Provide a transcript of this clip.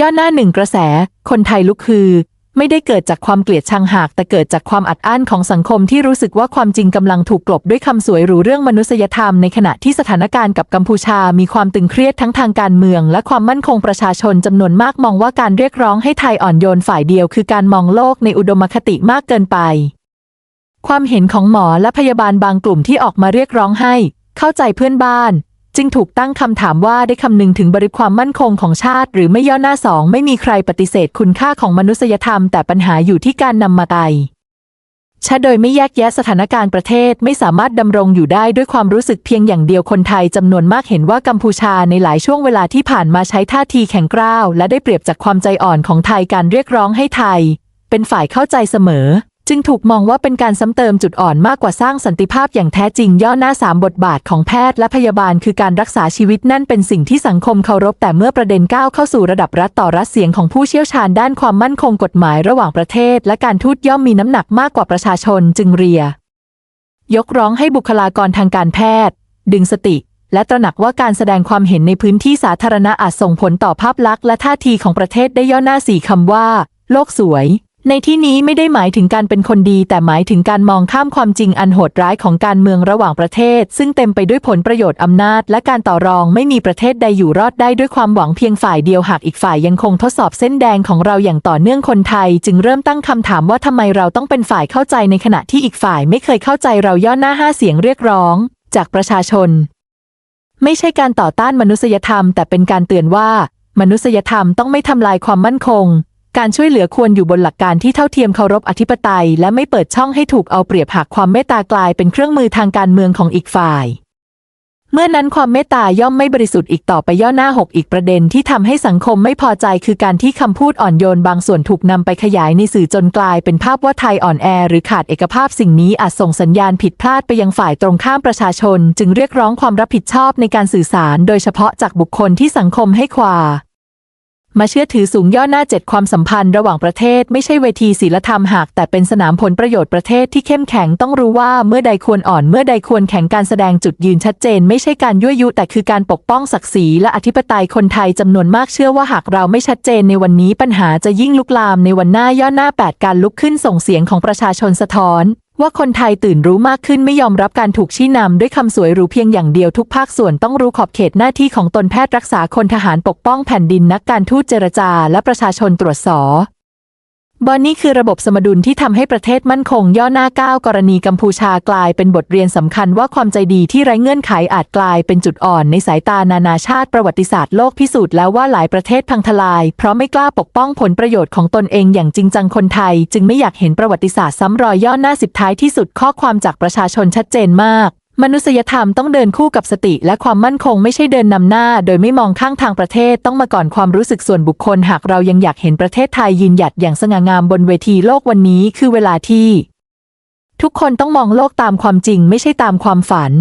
ย่อหน้าหนึ่งกระแส คนไทยลุกคือ ไม่ได้เกิดจากความเกลียดชังหาก แต่เกิดจากความอัดอั้นของสังคมที่รู้สึกว่าความจริงกำลังถูกกลบด้วยคำสวยหรูเรื่องมนุษยธรรมในขณะที่สถานการณ์กับกัมพูชามีความตึงเครียดทั้งทางการเมือง และความมั่นคงประชาชนจำนวนมากมองว่าการเรียกร้องให้ไทยอ่อนโยนฝ่ายเดียว คือการมองโลกในอุดมคติมากเกินไป ความเห็นของหมอและพยาบาลบางกลุ่มที่ออกมาเรียกร้องให้ เข้าใจเพื่อนบ้าน จึงถูกตั้งคำถามว่าได้คำนึงถึงบริความมั่นคงของชาติ หรือไม่ย่อหน้าสองไม่มีใครปฏิเสธคุณค่าของมนุษยธรรม แต่ปัญหาอยู่ที่การนำมาไตชาโดยไม่แยกแยะสถานการณ์ประเทศไม่สามารถดำรงอยู่ได้ด้วยความรู้สึกเพียงอย่างเดียวคนไทยจำนวนมากเห็นว่ากัมพูชาในหลายช่วงเวลาที่ผ่านมาใช้ท่าทีแข็งกร้าว และได้เปรียบจากความใจอ่อนของไทยการเรียกร้องให้ไทย เป็นฝ่ายเข้าใจเสมอ จึงถูกมองว่าเป็นการซ้ำเติมจุดอ่อนมากกว่าสร้างสันติภาพอย่างแท้จริงย่อหน้าสามบทบาทของแพทย์และพยาบาลคือการรักษาชีวิตนั่นเป็นสิ่งที่สังคมเคารพแต่เมื่อประเด็นก้าวเข้าสู่ระดับรัฐต่อรัฐเสียงของผู้เชี่ยวชาญด้านความมั่นคงกฎหมายระหว่างประเทศ และการทูตย่อมมีน้ำหนักมากกว่าประชาชนจึงเรีย ยกร้องให้บุคลากรทางการแพทย์ ดึงสติ และตระหนักว่าการแสดงความเห็นในพื้นที่สาธารณะอาจส่งผลต่อภาพลักษณ์และท่าทีของประเทศได้ย่อหน้าสี่คำว่า โลกสวย ในที่นี้ไม่ได้หมายถึงการเป็นคนดี แต่หมายถึงการมองข้ามความจริงอันโหดร้ายของการเมืองระหว่างประเทศ ซึ่งเต็มไปด้วยผลประโยชน์อำนาจ และการต่อรองไม่มีประเทศใดอยู่รอดได้ด้วยความหวังเพียงฝ่ายเดียวหากอีกฝ่ายยังคงทดสอบเส้นแดงของเราอย่างต่อเนื่องคนไทย จึงเริ่มตั้งคำถามว่าทำไมเราต้องเป็นฝ่ายเข้าใจในขณะที่อีกฝ่ายไม่เคยเข้าใจเราย่อหน้าห้าเสียงเรียกร้อง จากประชาชน ไม่ใช่การต่อต้านมนุษยธรรม แต่เป็นการเตือนว่ามนุษยธรรมต้องไม่ทำลายความมั่นคง การช่วยเหลือควรอยู่บนหลักการที่เท่าเทียมเคารพอธิปไตย และไม่เปิดช่องให้ถูกเอาเปรียบหากความเมตตากลายเป็นเครื่องมือทางการเมืองของอีกฝ่าย เมื่อนั้นความเมตตาย่อมไม่บริสุทธิ์อีกต่อไปย่อหน้าหกอีกประเด็นที่ทำให้สังคมไม่พอใจคือการที่คำพูดอ่อนโยนบางส่วนถูกนำไปขยายในสื่อจนกลายเป็นภาพว่าไทยอ่อนแอ หรือขาดเอกภาพสิ่งนี้อาจส่งสัญญาณผิดพลาดไปยังฝ่ายตรงข้ามประชาชน จึงเรียกร้องความรับผิดชอบในการสื่อสาร โดยเฉพาะจากบุคคลที่สังคมให้ความ มาเชื่อถือสูงย่อหน้าเจ็ดความสัมพันธ์ระหว่างประเทศไม่ใช่เวทีศีลธรรมหาก แต่เป็นสนามผลประโยชน์ประเทศที่เข้มแข็งต้องรู้ว่าเมื่อใดควรอ่อนเมื่อใดควรแข็งการแสดงจุดยืนชัดเจน ไม่ใช่การยั่วยุ แต่คือการปกป้องศักดิ์ศรีและอธิปไตยคนไทยจำนวนมากเชื่อว่าหากเราไม่ชัดเจนในวันนี้ปัญหาจะยิ่งลุกลามในวันหน้าย่อหน้า 8 การลุกขึ้นส่งเสียงของประชาชนสะท้อน ว่าคนไทยตื่นรู้มากขึ้นไม่ยอมรับการถูกชี้นำด้วยคำสวยหรูเพียงอย่างเดียวทุกภาคส่วนต้องรู้ขอบเขตหน้าที่ของตนแพทย์รักษาคนทหารปกป้องแผ่นดินนักการทูตเจรจาและประชาชนตรวจสอบ บอนนี่คือระบบสมดุลที่ทำให้ประเทศมั่นคงย่อหน้าก้าวกรณีกัมพูชากลายเป็นบทเรียนสำคัญว่าความใจดีที่ไร้เงื่อนไขอาจกลายเป็นจุดอ่อนในสายตานานาชาติประวัติศาสตร์โลกพิสูจน์แล้วว่าหลายประเทศพังทลาย เพราะไม่กล้าปกป้องผลประโยชน์ของตนเองอย่างจริงจังคนไทย จึงไม่อยากเห็นประวัติศาสตร์ซ้ำรอยย่อหน้าสิบท้ายที่สุดข้อความจากประชาชนชัดเจนมาก มนุษยธรรมต้องเดินคู่กับสติและความมั่นคงไม่ใช่เดินนำหน้า โดยไม่มองข้างทางประเทศต้องมาก่อนความรู้สึกส่วนบุคคล หากเรายังอยากเห็นประเทศไทยยืนหยัดอย่างสง่างามบนเวทีโลกวันนี้คือเวลาที่ ทุกคนต้องมองโลกตามความจริงไม่ใช่ตามความฝัน